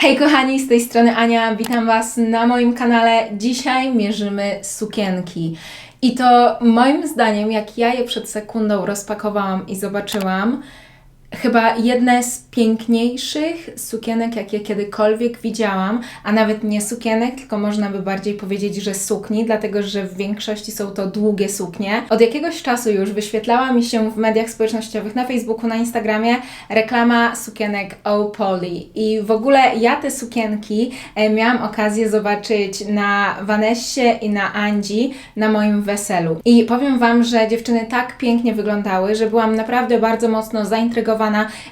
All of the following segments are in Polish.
Hej kochani, z tej strony Ania, witam Was na moim kanale. Dzisiaj mierzymy sukienki. I to moim zdaniem, jak ja je przed sekundą rozpakowałam i zobaczyłam, chyba jedne z piękniejszych sukienek, jakie kiedykolwiek widziałam, a nawet nie sukienek, tylko można by bardziej powiedzieć, że sukni, dlatego że w większości są to długie suknie. Od jakiegoś czasu już wyświetlała mi się w mediach społecznościowych, na Facebooku, na Instagramie reklama sukienek Opoli i w ogóle ja te sukienki e, miałam okazję zobaczyć na Vanessie i na Andzi na moim weselu. I powiem Wam, że dziewczyny tak pięknie wyglądały, że byłam naprawdę bardzo mocno zaintrygowana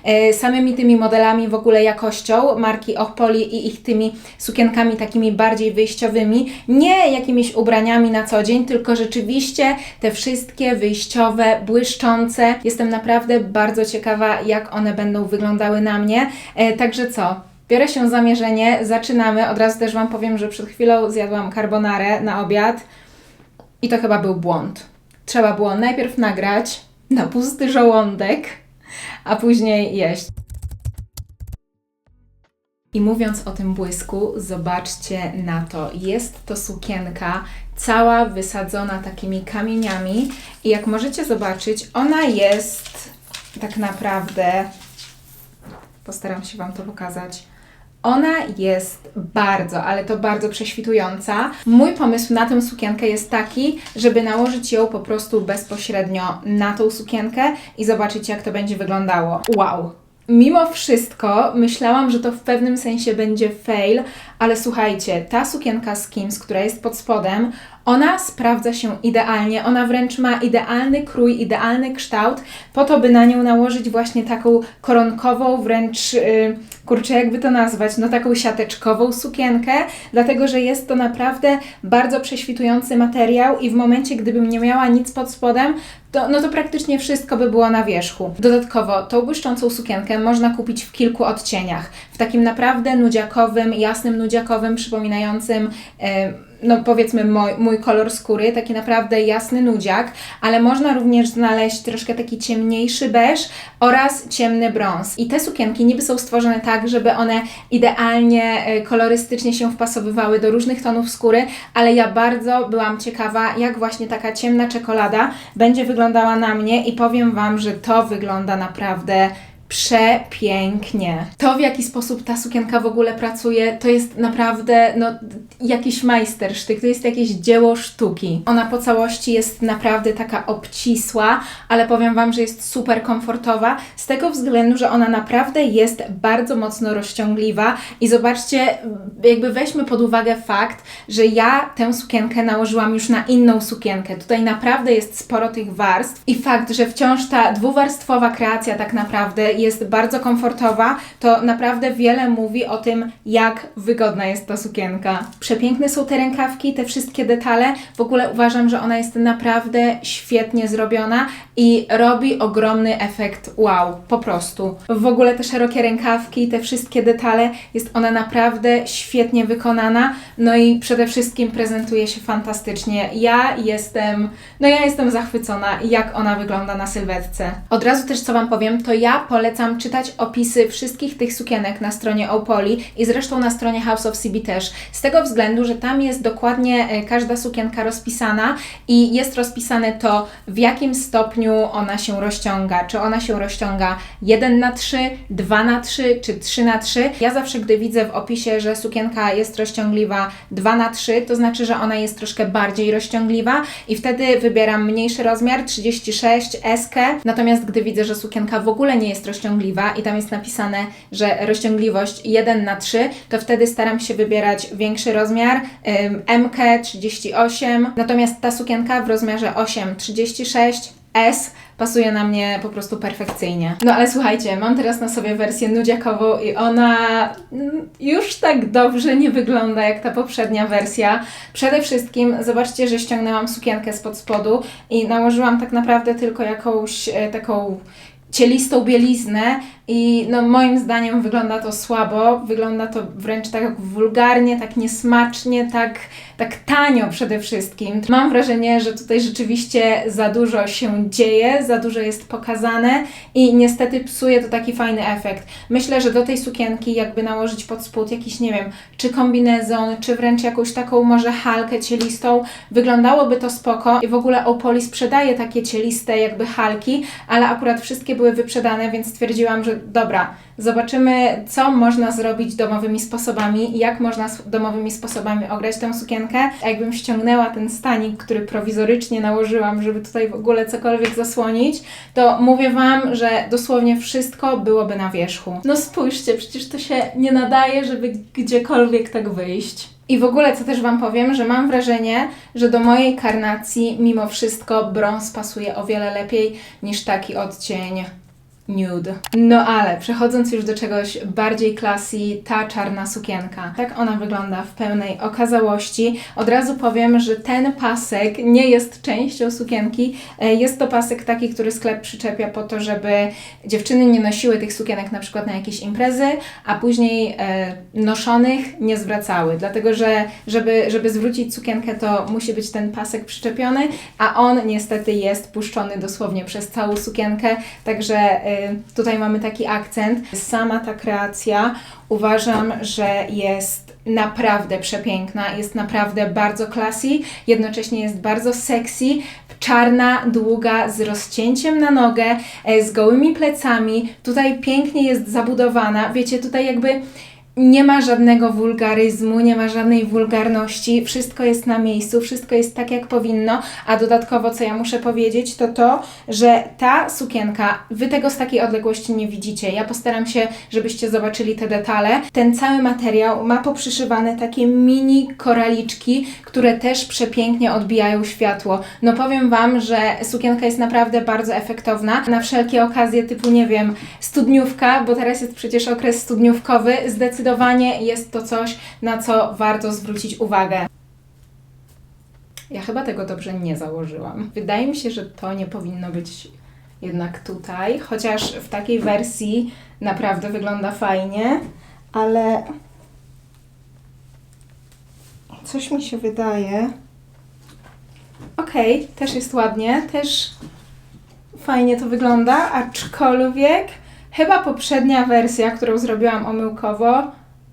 e, samymi tymi modelami, w ogóle jakością marki Opoli i ich tymi sukienkami takimi bardziej wyjściowymi, nie jakimiś ubraniami na co dzień, tylko rzeczywiście te wszystkie wyjściowe, błyszczące. Jestem naprawdę bardzo ciekawa, jak one będą wyglądały na mnie. E, Także co? Biorę się za mierzenie, zaczynamy. Od razu też Wam powiem, że przed chwilą zjadłam carbonarę na obiad i to chyba był błąd. Trzeba było najpierw nagrać na pusty żołądek, a później jeść. I mówiąc o tym błysku, zobaczcie na to. Jest to sukienka cała wysadzona takimi kamieniami i jak możecie zobaczyć, ona jest tak naprawdę Postaram się Wam to pokazać. Ona jest bardzo, ale to bardzo prześwitująca. Mój pomysł na tę sukienkę jest taki, żeby nałożyć ją po prostu bezpośrednio na tą sukienkę i zobaczyć, jak to będzie wyglądało. Wow! Mimo wszystko myślałam, że to w pewnym sensie będzie fail, ale słuchajcie, ta sukienka Skims, która jest pod spodem, ona sprawdza się idealnie, ona wręcz ma idealny krój, idealny kształt, po to, by na nią nałożyć właśnie taką koronkową, wręcz, yy, kurczę, jakby to nazwać, no taką siateczkową sukienkę, dlatego, że jest to naprawdę bardzo prześwitujący materiał i w momencie, gdybym nie miała nic pod spodem, to, no to praktycznie wszystko by było na wierzchu. Dodatkowo, tą błyszczącą sukienkę można kupić w kilku odcieniach. W takim naprawdę nudziakowym, jasnym nudziakowym, przypominającym, e, no powiedzmy, mój, mój kolor skóry, taki naprawdę jasny nudziak, ale można również znaleźć troszkę taki ciemniejszy beż oraz ciemny brąz. I te sukienki niby są stworzone tak, żeby one idealnie, e, kolorystycznie się wpasowywały do różnych tonów skóry, ale ja bardzo byłam ciekawa, jak właśnie taka ciemna czekolada będzie wyglądała na mnie i powiem Wam, że to wygląda naprawdę przepięknie. To, w jaki sposób ta sukienka w ogóle pracuje, to jest naprawdę no, jakiś majstersztyk, to jest jakieś dzieło sztuki. Ona po całości jest naprawdę taka obcisła, ale powiem Wam, że jest super komfortowa, z tego względu, że ona naprawdę jest bardzo mocno rozciągliwa i zobaczcie, jakby weźmy pod uwagę fakt, że ja tę sukienkę nałożyłam już na inną sukienkę. Tutaj naprawdę jest sporo tych warstw i fakt, że wciąż ta dwuwarstwowa kreacja tak naprawdę jest bardzo komfortowa, to naprawdę wiele mówi o tym, jak wygodna jest ta sukienka. Przepiękne są te rękawki, te wszystkie detale. W ogóle uważam, że ona jest naprawdę świetnie zrobiona i robi ogromny efekt wow, po prostu. W ogóle te szerokie rękawki, te wszystkie detale, jest ona naprawdę świetnie wykonana, no i przede wszystkim prezentuje się fantastycznie. Ja jestem, no ja jestem zachwycona, jak ona wygląda na sylwetce. Od razu też co Wam powiem, to ja polecam czytać opisy wszystkich tych sukienek na stronie Opoli i zresztą na stronie House of CB też, z tego względu, że tam jest dokładnie e, każda sukienka rozpisana i jest rozpisane to, w jakim stopniu ona się rozciąga. Czy ona się rozciąga 1 na 3, 2 na 3 czy 3 na 3. Ja zawsze, gdy widzę w opisie, że sukienka jest rozciągliwa 2 na 3, to znaczy, że ona jest troszkę bardziej rozciągliwa i wtedy wybieram mniejszy rozmiar 36 SK. Natomiast gdy widzę, że sukienka w ogóle nie jest rozciągliwa i tam jest napisane, że rozciągliwość 1 na 3, to wtedy staram się wybierać większy rozmiar MK 38. Natomiast ta sukienka w rozmiarze 8 36 S pasuje na mnie po prostu perfekcyjnie. No ale słuchajcie, mam teraz na sobie wersję nudziakową i ona mm, już tak dobrze nie wygląda jak ta poprzednia wersja. Przede wszystkim zobaczcie, że ściągnęłam sukienkę spod spodu i nałożyłam tak naprawdę tylko jakąś e, taką cielistą bieliznę i no moim zdaniem wygląda to słabo, wygląda to wręcz tak wulgarnie, tak niesmacznie, tak, tak tanio przede wszystkim. Mam wrażenie, że tutaj rzeczywiście za dużo się dzieje, za dużo jest pokazane i niestety psuje to taki fajny efekt. Myślę, że do tej sukienki jakby nałożyć pod spód jakiś, nie wiem, czy kombinezon, czy wręcz jakąś taką może halkę cielistą, wyglądałoby to spoko i w ogóle Opoli sprzedaje takie cieliste jakby halki, ale akurat wszystkie były wyprzedane, więc stwierdziłam, że dobra, zobaczymy, co można zrobić domowymi sposobami jak można domowymi sposobami ograć tę sukienkę. A jakbym ściągnęła ten stanik, który prowizorycznie nałożyłam, żeby tutaj w ogóle cokolwiek zasłonić, to mówię Wam, że dosłownie wszystko byłoby na wierzchu. No spójrzcie, przecież to się nie nadaje, żeby gdziekolwiek tak wyjść. I w ogóle, co też Wam powiem, że mam wrażenie, że do mojej karnacji mimo wszystko brąz pasuje o wiele lepiej niż taki odcień nude. No ale przechodząc już do czegoś bardziej classy, ta czarna sukienka. Tak ona wygląda w pełnej okazałości. Od razu powiem, że ten pasek nie jest częścią sukienki. E, Jest to pasek taki, który sklep przyczepia po to, żeby dziewczyny nie nosiły tych sukienek na przykład na jakieś imprezy, a później e, noszonych nie zwracały. Dlatego, że żeby, żeby zwrócić sukienkę, to musi być ten pasek przyczepiony, a on niestety jest puszczony dosłownie przez całą sukienkę, także y, tutaj mamy taki akcent. Sama ta kreacja uważam, że jest naprawdę przepiękna, jest naprawdę bardzo classy, jednocześnie jest bardzo sexy, czarna, długa, z rozcięciem na nogę, e, z gołymi plecami, tutaj pięknie jest zabudowana, wiecie, tutaj jakby nie ma żadnego wulgaryzmu, nie ma żadnej wulgarności, wszystko jest na miejscu, wszystko jest tak jak powinno, a dodatkowo co ja muszę powiedzieć to to, że ta sukienka, wy tego z takiej odległości nie widzicie, ja postaram się, żebyście zobaczyli te detale. Ten cały materiał ma poprzyszywane takie mini koraliczki, które też przepięknie odbijają światło. No powiem Wam, że sukienka jest naprawdę bardzo efektowna, na wszelkie okazje typu, nie wiem, studniówka, bo teraz jest przecież okres studniówkowy, zdecydowanie jest to coś, na co warto zwrócić uwagę. Ja chyba tego dobrze nie założyłam. Wydaje mi się, że to nie powinno być jednak tutaj, chociaż w takiej wersji naprawdę wygląda fajnie, ale coś mi się wydaje. Okej, też jest ładnie, też fajnie to wygląda, aczkolwiek chyba poprzednia wersja, którą zrobiłam omyłkowo,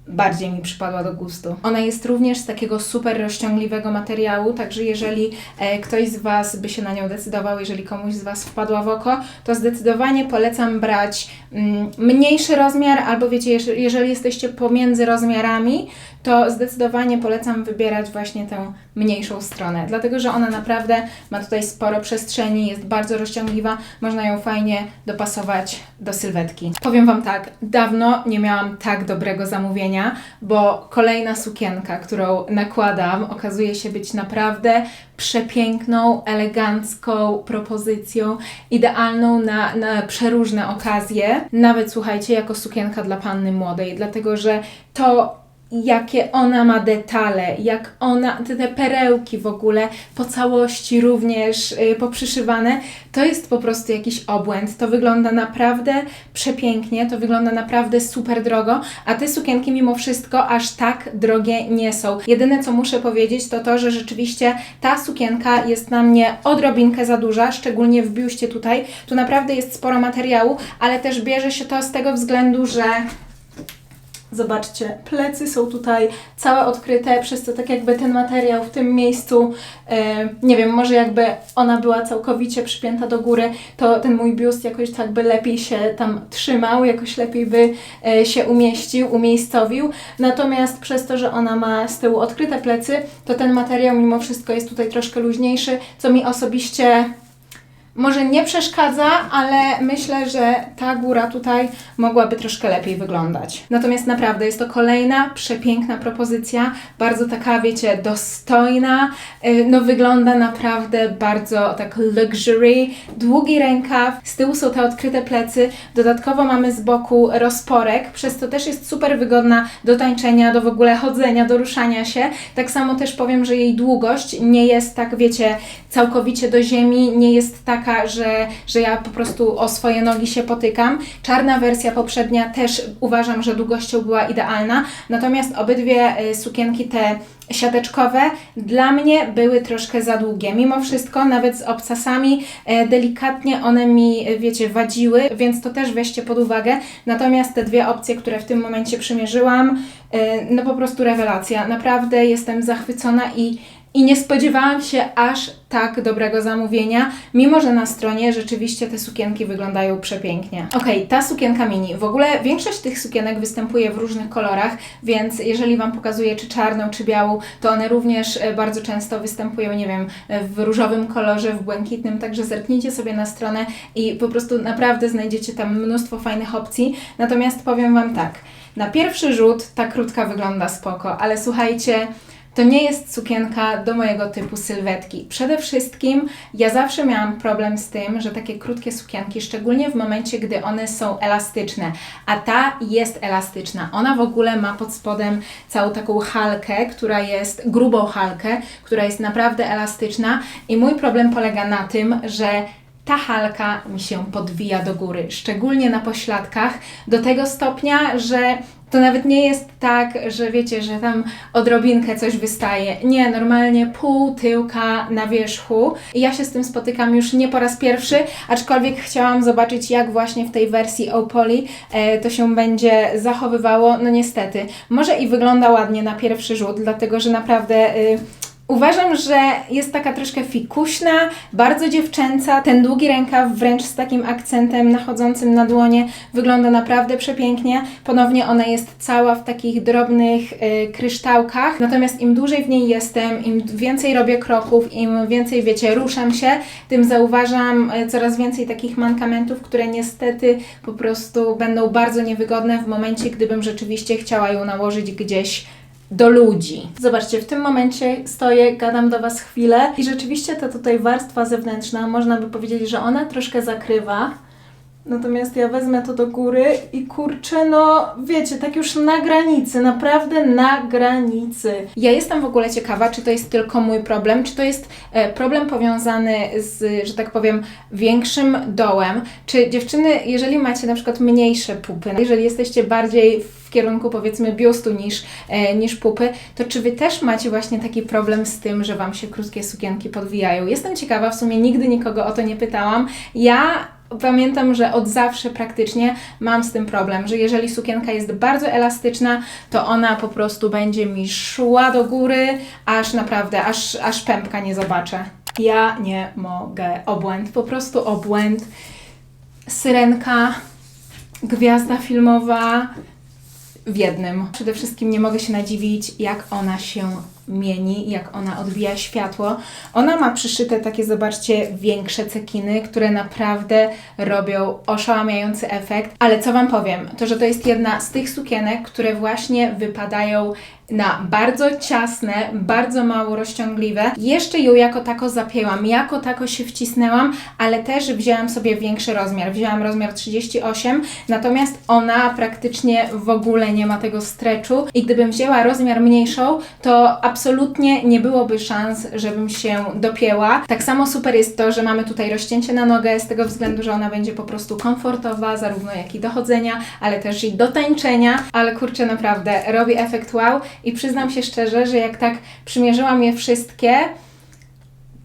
bardziej mi przypadła do gustu. Ona jest również z takiego super rozciągliwego materiału, także jeżeli e, ktoś z Was by się na nią decydował, jeżeli komuś z Was wpadła w oko, to zdecydowanie polecam brać mm, mniejszy rozmiar, albo wiecie, jeż- jeżeli jesteście pomiędzy rozmiarami, to zdecydowanie polecam wybierać właśnie tę mniejszą stronę, dlatego że ona naprawdę ma tutaj sporo przestrzeni, jest bardzo rozciągliwa, można ją fajnie dopasować do sylwetki. Powiem Wam tak, dawno nie miałam tak dobrego zamówienia, bo kolejna sukienka, którą nakładam, okazuje się być naprawdę przepiękną, elegancką propozycją, idealną na, na przeróżne okazje, nawet słuchajcie, jako sukienka dla panny młodej, dlatego że to jakie ona ma detale, jak ona, te, perełki w ogóle po całości również y, poprzyszywane, to jest po prostu jakiś obłęd. To wygląda naprawdę przepięknie, to wygląda naprawdę super drogo, a te sukienki mimo wszystko aż tak drogie nie są. Jedyne co muszę powiedzieć to to, że rzeczywiście ta sukienka jest na mnie odrobinkę za duża, szczególnie w biuście tutaj. Tu naprawdę jest sporo materiału, ale też bierze się to z tego względu, że Zobaczcie, plecy są tutaj całe odkryte, przez co tak jakby ten materiał w tym miejscu, e, nie wiem, może jakby ona była całkowicie przypięta do góry, to ten mój biust jakoś tak by lepiej się tam trzymał, jakoś lepiej by e, się umieścił, umiejscowił. Natomiast przez to, że ona ma z tyłu odkryte plecy, to ten materiał mimo wszystko jest tutaj troszkę luźniejszy, co mi osobiście może nie przeszkadza, ale myślę, że ta góra tutaj mogłaby troszkę lepiej wyglądać. Natomiast naprawdę jest to kolejna przepiękna propozycja, bardzo taka, wiecie, dostojna, yy, no wygląda naprawdę bardzo tak luxury, długi rękaw, z tyłu są te odkryte plecy, dodatkowo mamy z boku rozporek, przez to też jest super wygodna do tańczenia, do w ogóle chodzenia, do ruszania się. Tak samo też powiem, że jej długość nie jest tak, wiecie, całkowicie do ziemi, nie jest tak taka, że, że ja po prostu o swoje nogi się potykam. Czarna wersja poprzednia też uważam, że długością była idealna, natomiast obydwie y, sukienki te siateczkowe dla mnie były troszkę za długie. Mimo wszystko, nawet z obcasami, e, delikatnie one mi, e, wiecie, wadziły, więc to też weźcie pod uwagę. Natomiast te dwie opcje, które w tym momencie przymierzyłam, no po prostu rewelacja. Naprawdę jestem zachwycona i i nie spodziewałam się aż tak dobrego zamówienia, mimo że na stronie rzeczywiście te sukienki wyglądają przepięknie. Okej, ta sukienka mini. W ogóle większość tych sukienek występuje w różnych kolorach, więc jeżeli Wam pokazuję czy czarną, czy białą, to one również e, bardzo często występują, nie wiem, w różowym kolorze, w błękitnym, także zerknijcie sobie na stronę i po prostu naprawdę znajdziecie tam mnóstwo fajnych opcji. Natomiast powiem Wam tak, na pierwszy rzut ta krótka wygląda spoko, ale słuchajcie, to nie jest sukienka do mojego typu sylwetki. Przede wszystkim ja zawsze miałam problem z tym, że takie krótkie sukienki, szczególnie w momencie, gdy one są elastyczne, a ta jest elastyczna. Ona w ogóle ma pod spodem całą taką halkę, która jest grubą halkę, która jest naprawdę elastyczna i mój problem polega na tym, że ta halka mi się podwija do góry, szczególnie na pośladkach, do tego stopnia, że to nawet nie jest tak, że wiecie, że tam odrobinkę coś wystaje. Nie, normalnie pół tyłka na wierzchu. I ja się z tym spotykam już nie po raz pierwszy, aczkolwiek chciałam zobaczyć, jak właśnie w tej wersji Opoli e, to się będzie zachowywało. No niestety, może i wygląda ładnie na pierwszy rzut, dlatego że naprawdę. Y, Uważam, że jest taka troszkę fikuśna, bardzo dziewczęca. Ten długi rękaw wręcz z takim akcentem nachodzącym na dłonie wygląda naprawdę przepięknie. Ponownie ona jest cała w takich drobnych y, kryształkach. Natomiast im dłużej w niej jestem, im więcej robię kroków, im więcej, wiecie, ruszam się, tym zauważam y, coraz więcej takich mankamentów, które niestety po prostu będą bardzo niewygodne w momencie, gdybym rzeczywiście chciała ją nałożyć gdzieś do ludzi. Zobaczcie, w tym momencie stoję, gadam do Was chwilę i rzeczywiście ta tutaj warstwa zewnętrzna, można by powiedzieć, że ona troszkę zakrywa. Natomiast ja wezmę to do góry i kurczę, no wiecie, tak już na granicy, naprawdę na granicy. Ja jestem w ogóle ciekawa, czy to jest tylko mój problem, czy to jest e, problem powiązany z, że tak powiem, większym dołem, czy dziewczyny, jeżeli macie na przykład mniejsze pupy, jeżeli jesteście bardziej w kierunku powiedzmy biustu niż, e, niż pupy, to czy Wy też macie właśnie taki problem z tym, że Wam się krótkie sukienki podwijają? Jestem ciekawa, w sumie nigdy nikogo o to nie pytałam. Ja pamiętam, że od zawsze praktycznie mam z tym problem, że jeżeli sukienka jest bardzo elastyczna, to ona po prostu będzie mi szła do góry, aż naprawdę, aż, aż pępka nie zobaczę. Ja nie mogę. Obłęd, po prostu obłęd. Syrenka, gwiazda filmowa w jednym. Przede wszystkim nie mogę się nadziwić, jak ona się mieni, jak ona odbija światło. Ona ma przyszyte takie, zobaczcie, większe cekiny, które naprawdę robią oszałamiający efekt. Ale co Wam powiem, to że to jest jedna z tych sukienek, które właśnie wypadają na bardzo ciasne, bardzo mało rozciągliwe. Jeszcze ją jako tako zapięłam, jako tako się wcisnęłam, ale też wzięłam sobie większy rozmiar. Wzięłam rozmiar 38, natomiast ona praktycznie w ogóle nie ma tego stretchu i gdybym wzięła rozmiar mniejszą, to absolutnie nie byłoby szans, żebym się dopięła. Tak samo super jest to, że mamy tutaj rozcięcie na nogę z tego względu, że ona będzie po prostu komfortowa, zarówno jak i do chodzenia, ale też i do tańczenia, ale kurczę naprawdę robi efekt wow i przyznam się szczerze, że jak tak przymierzyłam je wszystkie,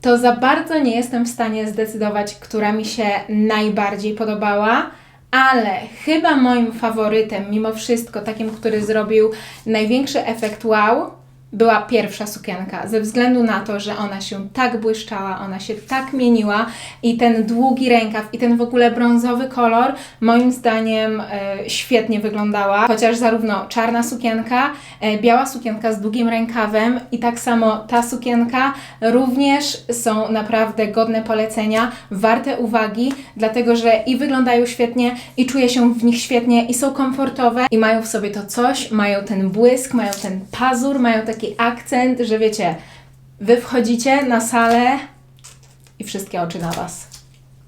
to za bardzo nie jestem w stanie zdecydować, która mi się najbardziej podobała. Ale chyba moim faworytem, mimo wszystko, takim, który zrobił największy efekt wow, była pierwsza sukienka, ze względu na to, że ona się tak błyszczała, ona się tak mieniła i ten długi rękaw i ten w ogóle brązowy kolor moim zdaniem e, świetnie wyglądała, chociaż zarówno czarna sukienka, e, biała sukienka z długim rękawem i tak samo ta sukienka również są naprawdę godne polecenia, warte uwagi, dlatego że i wyglądają świetnie i czuję się w nich świetnie i są komfortowe i mają w sobie to coś, mają ten błysk, mają ten pazur, mają taki akcent, że wiecie, wy wchodzicie na salę i wszystkie oczy na was.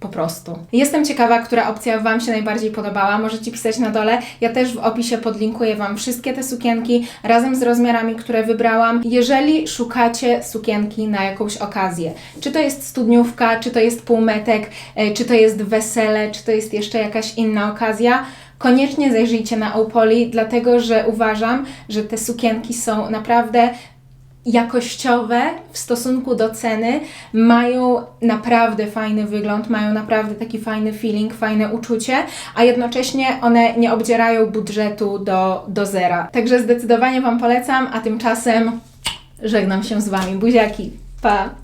po prostu. Jestem ciekawa, która opcja Wam się najbardziej podobała. Możecie pisać na dole. Ja też w opisie podlinkuję Wam wszystkie te sukienki razem z rozmiarami, które wybrałam. Jeżeli szukacie sukienki na jakąś okazję, czy to jest studniówka, czy to jest półmetek, e, czy to jest wesele, czy to jest jeszcze jakaś inna okazja, koniecznie zajrzyjcie na Opoli, dlatego że uważam, że te sukienki są naprawdę jakościowe w stosunku do ceny, mają naprawdę fajny wygląd, mają naprawdę taki fajny feeling, fajne uczucie, a jednocześnie one nie obdzierają budżetu do, do zera. Także zdecydowanie Wam polecam, a tymczasem żegnam się z Wami. Buziaki, pa!